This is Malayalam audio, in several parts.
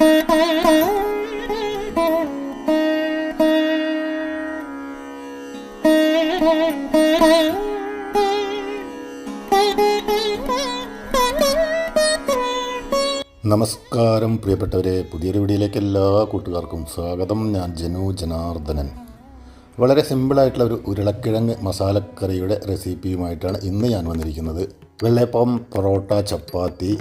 നമസ്കാരം പ്രിയപ്പെട്ടവരെ. പുതിയൊരു വീഡിയോയിലേക്ക് എല്ലാ കൂട്ടുകാർക്കും സ്വാഗതം. ഞാൻ ജനു ജനാർദ്ദനൻ. വളരെ സിമ്പിളായിട്ടുള്ള ഒരു ഉരുളക്കിഴങ്ങ് മസാലക്കറിയുടെ റെസിപ്പിയുമായിട്ടാണ് ഇന്ന് ഞാൻ വന്നിരിക്കുന്നത്. വെള്ളയപ്പം പൊറോട്ട ചപ്പാത്തി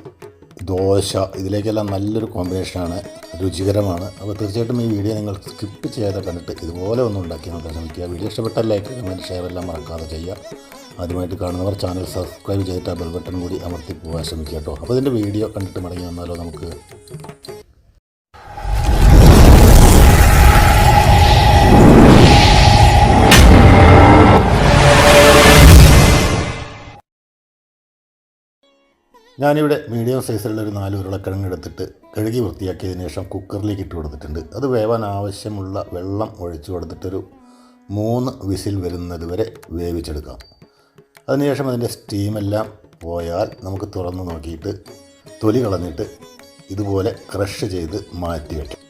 ദോശ ഇതിലേക്കെല്ലാം നല്ലൊരു കോമ്പിനേഷനാണ്. രുചികരമാണ്. അപ്പോൾ തീർച്ചയായിട്ടും ഈ വീഡിയോ നിങ്ങൾ സ്കിപ്പ് ചെയ്യാതെ കണ്ടിട്ട് ഇതുപോലെ ഒന്ന് ഉണ്ടാക്കി നോക്കാൻ ശ്രമിക്കുക. വീഡിയോ ഇഷ്ടപ്പെട്ട ലൈക്ക് കമന്റ് ഷെയർ എല്ലാം മറക്കാതെ ചെയ്യുക. ആദ്യമായിട്ട് കാണുന്നവർ ചാനൽ സബ്സ്ക്രൈബ് ചെയ്തിട്ട് ആ ബെൽ ബട്ടൺ കൂടി അമർത്തി പോകാൻ ശ്രമിക്കുക കേട്ടോ. അപ്പോൾ ഇതിന്റെ വീഡിയോ കണ്ടിട്ട് മടങ്ങി വന്നാലോ നമുക്ക് ഞാനിവിടെ മീഡിയം സൈസിലുള്ള ഒരു നാല് ഉരുളക്കിഴങ്ങ് എടുത്തിട്ട് കഴുകി വൃത്തിയാക്കിയതിന് ശേഷം കുക്കറിലേക്ക് ഇട്ട് കൊടുത്തിട്ടുണ്ട്. അത് വേവാൻ ആവശ്യമുള്ള വെള്ളം ഒഴിച്ചു കൊടുത്തിട്ടൊരു മൂന്ന് വിസിൽ വരുന്നത് വരെ വേവിച്ചെടുക്കാം. അതിനുശേഷം അതിന്റെ സ്റ്റീമെല്ലാം പോയാൽ നമുക്ക് തുറന്ന് നോക്കിയിട്ട് തൊലി കളഞ്ഞിട്ട് ഇതുപോലെ ക്രഷ് ചെയ്ത് മാറ്റി വയ്ക്കാം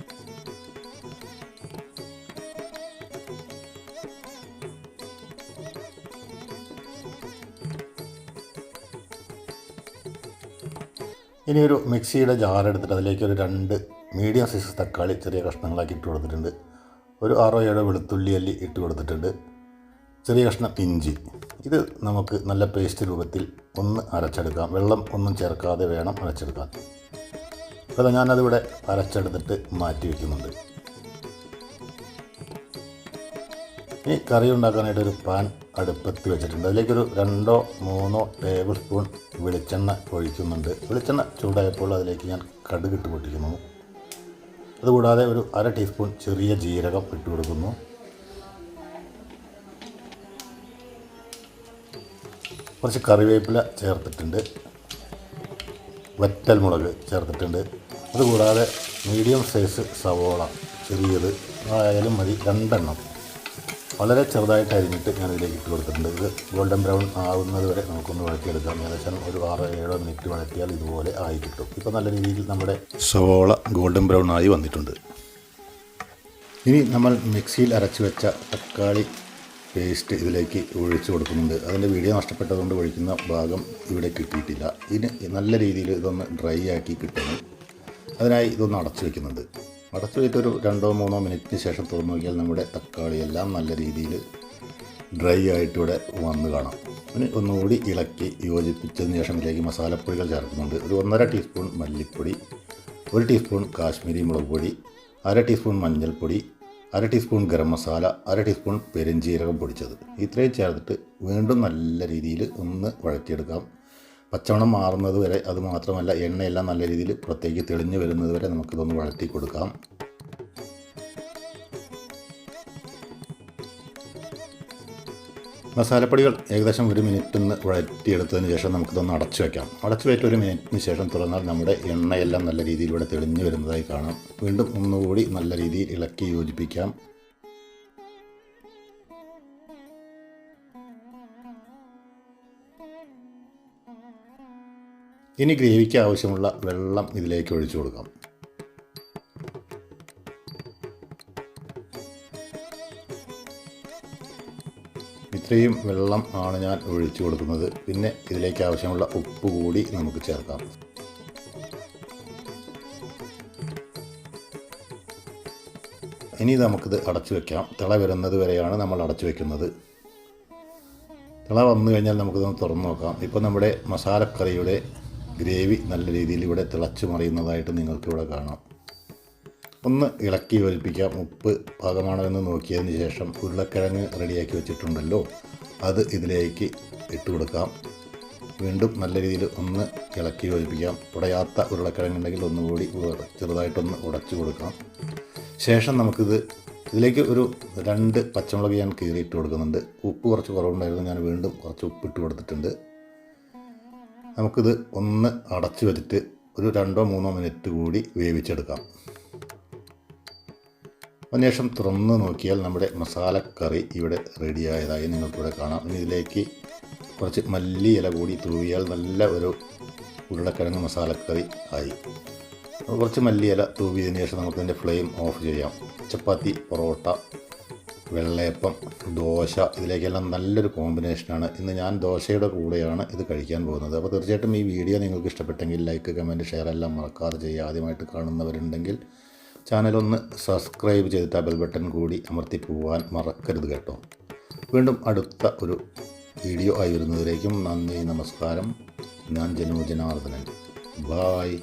ഇനി ഒരു മിക്സിയുടെ ജാർ എടുത്തിട്ട് അതിലേക്ക് ഒരു രണ്ട് മീഡിയം സൈസ് തക്കാളി ചെറിയ കഷ്ണങ്ങളാക്കി ഇട്ട് കൊടുത്തിട്ടുണ്ട്. ഒരു ആറോ ഏഴോ വെളുത്തുള്ളി അല്ലി ഇട്ട് കൊടുത്തിട്ടുണ്ട്. ചെറിയ കഷ്ണം ഇഞ്ചി. ഇത് നമുക്ക് നല്ല പേസ്റ്റ് രൂപത്തിൽ ഒന്ന് അരച്ചെടുക്കാം. വെള്ളം ഒന്നും ചേർക്കാതെ വേണം അരച്ചെടുക്കാൻ. അപ്പോൾ ഞാനതിവിടെ അരച്ചെടുത്തിട്ട് മാറ്റി വയ്ക്കുന്നുണ്ട് ഈ കറി ഉണ്ടാക്കാനായിട്ടൊരു പാൻ അടുപ്പത്ത് വെച്ചിട്ടുണ്ട്. അതിലേക്കൊരു രണ്ടോ മൂന്നോ ടേബിൾ സ്പൂൺ വെളിച്ചെണ്ണ ഒഴിക്കുന്നുണ്ട്. വെളിച്ചെണ്ണ ചൂടായപ്പോൾ അതിലേക്ക് ഞാൻ കടുക് ഇട്ട് പൊട്ടിക്കുന്നു. അതുകൂടാതെ ഒരു അര ടീസ്പൂൺ ചെറിയ ജീരകം ഇട്ട് കൊടുക്കുന്നു. കുറച്ച് കറിവേപ്പില ചേർത്തിട്ടുണ്ട്. വറ്റൽ മുളക് ചേർത്തിട്ടുണ്ട്. അതുകൂടാതെ മീഡിയം സൈസ് സവോള ചെറിയത് ആയാലും മതി രണ്ടെണ്ണം. വളരെ ചെറുതായിട്ട് അരിഞ്ഞിട്ട് ഞാൻ ഇതിലേക്ക് ഇട്ട് കൊടുത്തിട്ടുണ്ട്. ഇത് ഗോൾഡൻ ബ്രൗൺ ആവുന്നത് വരെ നമുക്കൊന്ന് വഴറ്റിയെടുക്കാം. ഏകദേശം ഒരു ആറ് ഏഴോ മിനിറ്റ് വഴറ്റിയാൽ ഇതുപോലെ ആയി കിട്ടും. ഇപ്പോൾ നല്ല രീതിയിൽ നമ്മുടെ സവോള ഗോൾഡൻ ബ്രൗൺ ആയി വന്നിട്ടുണ്ട്. ഇനി നമ്മൾ മിക്സിയിൽ അരച്ച് വെച്ച തക്കാളി പേസ്റ്റ് ഇതിലേക്ക് ഒഴിച്ചു കൊടുക്കുന്നുണ്ട്. അതിന്റെ വീഡിയോ നഷ്ടപ്പെട്ടതുകൊണ്ട് ഒഴിക്കുന്ന ഭാഗം ഇവിടെ കിട്ടിയിട്ടില്ല. ഇതിന് നല്ല രീതിയിൽ ഇതൊന്ന് ഡ്രൈ ആക്കി കിട്ടണം. അതിനായി ഇതൊന്ന് അടച്ചു വെക്കുന്നുണ്ട്. അടച്ചു വെച്ചിട്ടൊരു രണ്ടോ മൂന്നോ മിനിറ്റിന് ശേഷം തുറന്നു നോക്കിയാൽ നമ്മുടെ തക്കാളി എല്ലാം നല്ല രീതിയിൽ ഡ്രൈ ആയിട്ട് ഇവിടെ വന്ന് കാണാം. ഇനി ഒന്നുകൂടി ഇളക്കി യോജിപ്പിച്ചതിന് ശേഷം ഇതിലേക്ക് മസാലപ്പൊടികൾ ചേർക്കുന്നുണ്ട്. ഒരു ഒന്നര ടീസ്പൂൺ മല്ലിപ്പൊടി ഒരു ടീസ്പൂൺ കാശ്മീരി മുളക് പൊടി അര ടീസ്പൂൺ മഞ്ഞൾപ്പൊടി അര ടീസ്പൂൺ ഗരം മസാല അര ടീസ്പൂൺ പെരുംജീരകം പൊടിച്ചത്. ഇത്രയും ചേർത്തിട്ട് വീണ്ടും നല്ല രീതിയിൽ ഒന്ന് വഴറ്റിയെടുക്കാം. പച്ചമണം മാറുന്നത് വരെ അത് മാത്രമല്ല എണ്ണയെല്ലാം നല്ല രീതിയിൽ പുറത്തേക്ക് തെളിഞ്ഞു വരുന്നത് വരെ നമുക്കിതൊന്ന് വഴറ്റി കൊടുക്കാം. മസാലപ്പൊടികൾ ഏകദേശം ഒരു മിനിറ്റ് ഒന്ന് വഴറ്റിയെടുത്തതിന് ശേഷം നമുക്കിതൊന്ന് അടച്ചു വയ്ക്കാം അടച്ചു വെച്ച ഒരു മിനിറ്റിന് ശേഷം തുറന്നാൽ നമ്മുടെ എണ്ണയെല്ലാം നല്ല രീതിയിൽ ഇവിടെ തെളിഞ്ഞു വരുന്നതായി കാണാം. വീണ്ടും ഒന്നുകൂടി നല്ല രീതിയിൽ ഇളക്കി യോജിപ്പിക്കാം. ഇനി ഗ്രേവിക്ക് ആവശ്യമുള്ള വെള്ളം ഇതിലേക്ക് ഒഴിച്ചു കൊടുക്കാം. ഇത്രയും വെള്ളം ആണ് ഞാൻ ഒഴിച്ചു കൊടുക്കുന്നത്. പിന്നെ ഇതിലേക്ക് ആവശ്യമുള്ള ഉപ്പ് കൂടി നമുക്ക് ചേർക്കാം. ഇനി നമുക്കിത് അടച്ചു വെക്കാം. തിള വരുന്നത് വരെയാണ് നമ്മൾ അടച്ചു വെക്കുന്നത്. തിള വന്നു കഴിഞ്ഞാൽ നമുക്കിതൊന്ന് തുറന്നു നോക്കാം. ഇപ്പോൾ നമ്മുടെ മസാലക്കറിയുടെ ഗ്രേവി നല്ല രീതിയിൽ ഇവിടെ തിളച്ചു മറിയുന്നതായിട്ട് നിങ്ങൾക്കിവിടെ കാണാം. ഒന്ന് ഇളക്കി യോജിപ്പിക്കാം ഉപ്പ് പാകമാണോ എന്ന് നോക്കിയതിന് ശേഷം ഉരുളക്കിഴങ്ങ് റെഡിയാക്കി വെച്ചിട്ടുണ്ടല്ലോ. അത് ഇതിലേക്ക് ഇട്ട് കൊടുക്കാം. വീണ്ടും നല്ല രീതിയിൽ ഒന്ന് ഇളക്കി യോജിപ്പിക്കാം ഉടയാത്ത ഉരുളക്കിഴങ്ങുണ്ടെങ്കിൽ ഒന്നുകൂടി ചെറുതായിട്ടൊന്ന് ഉടച്ചു കൊടുക്കാം. ശേഷം നമുക്കിത് ഇതിലേക്ക് ഒരു രണ്ട് പച്ചമുളക് ഞാൻ കീറിയിട്ട് കൊടുക്കുന്നുണ്ട്. ഉപ്പ് കുറച്ച് കുറവുണ്ടായിരുന്നു. ഞാൻ വീണ്ടും കുറച്ച് ഉപ്പിട്ട് കൊടുത്തിട്ടുണ്ട്. നമുക്കിത് ഒന്ന് അടച്ചു വെച്ചിട്ട് ഒരു രണ്ടോ മൂന്നോ മിനിറ്റ് കൂടി വേവിച്ചെടുക്കാം. അതിനുശേഷം തുറന്ന് നോക്കിയാൽ നമ്മുടെ മസാലക്കറി ഇവിടെ റെഡിയായതായി നിങ്ങൾക്കിവിടെ കാണാം. ഇനി ഇതിലേക്ക് കുറച്ച് മല്ലി ഇല കൂടി തൂവിയാൽ നല്ല ഒരു ഉരുളക്കിഴങ്ങ് മസാലക്കറി ആയി. കുറച്ച് മല്ലി ഇല തൂവിയതിന് ശേഷം നമുക്ക് ഇതിന്റെ ഫ്ലെയിം ഓഫ് ചെയ്യാം. ചപ്പാത്തി പൊറോട്ട വെള്ളയപ്പം ദോശ ഇതിലേക്കെല്ലാം നല്ലൊരു കോമ്പിനേഷനാണ് ഇന്ന് ഞാൻ ദോശയുടെ കൂടെയാണ് ഇത് കഴിക്കാൻ പോകുന്നത്. അപ്പോൾ തീർച്ചയായിട്ടും ഈ വീഡിയോ നിങ്ങൾക്ക് ഇഷ്ടപ്പെട്ടെങ്കിൽ ലൈക്ക് കമന്റ് ഷെയർ എല്ലാം മറക്കാതെ ചെയ്യുക. ആദ്യമായിട്ട് കാണുന്നവരുണ്ടെങ്കിൽ ചാനലൊന്ന് സബ്സ്ക്രൈബ് ചെയ്തിട്ട് ബെൽ ബട്ടൺ കൂടി അമർത്തി പോകാൻ മറക്കരുത് കേട്ടോ. വീണ്ടും അടുത്ത ഒരു വീഡിയോ ആയി വരുന്നതിലേക്കും നന്ദി നമസ്കാരം. ഞാൻ ജനു ജനാർദ്ദനൻ ബായ്